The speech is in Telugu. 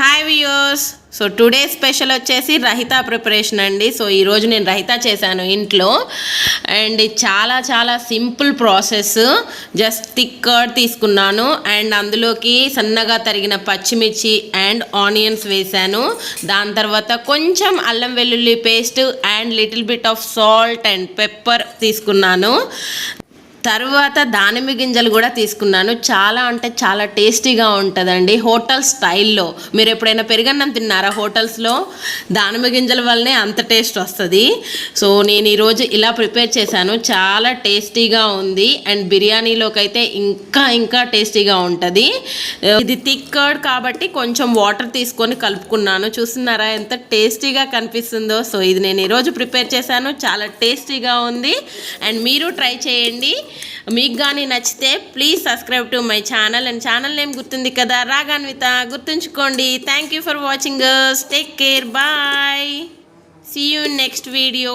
హాయ్ వియోస్ సో టుడే స్పెషల్ వచ్చేసి రహిత ప్రిపరేషన్ అండి. సో ఈరోజు నేను రహిత చేశాను ఇంట్లో. అండ్ చాలా చాలా simple process just thick curd తీసుకున్నాను. అండ్ అందులోకి సన్నగా తరిగిన పచ్చిమిర్చి అండ్ ఆనియన్స్ వేశాను. దాని తర్వాత కొంచెం అల్లం వెల్లుల్లి paste and little bit of salt and pepper తీసుకున్నాను. తర్వాత దానిమ్మ గింజలు కూడా తీసుకున్నాను. చాలా అంటే చాలా టేస్టీగా ఉంటుందండి. హోటల్ స్టైల్లో. మీరు ఎప్పుడైనా పెరుగన్నం తిన్నారా హోటల్స్లో? దానిమ్మ గింజల వల్లనే అంత టేస్ట్ వస్తుంది. సో నేను ఈరోజు ఇలా ప్రిపేర్ చేశాను. చాలా టేస్టీగా ఉంది. అండ్ బిర్యానీలోకి అయితే ఇంకా ఇంకా టేస్టీగా ఉంటుంది. ఇది థిక్ కర్డ్ కాబట్టి కొంచెం వాటర్ తీసుకొని కలుపుకున్నాను. చూస్తున్నారా ఎంత టేస్టీగా కనిపిస్తుందో. సో ఇది నేను ఈరోజు ప్రిపేర్ చేశాను. చాలా టేస్టీగా ఉంది. అండ్ మీరు ట్రై చేయండి. మీకు కానీ నచ్చితే please subscribe to my channel and channel name గుర్తుంది కదా? రాగాన్విత. గుర్తుంచుకోండి. Thank you for watching take care bye see you next video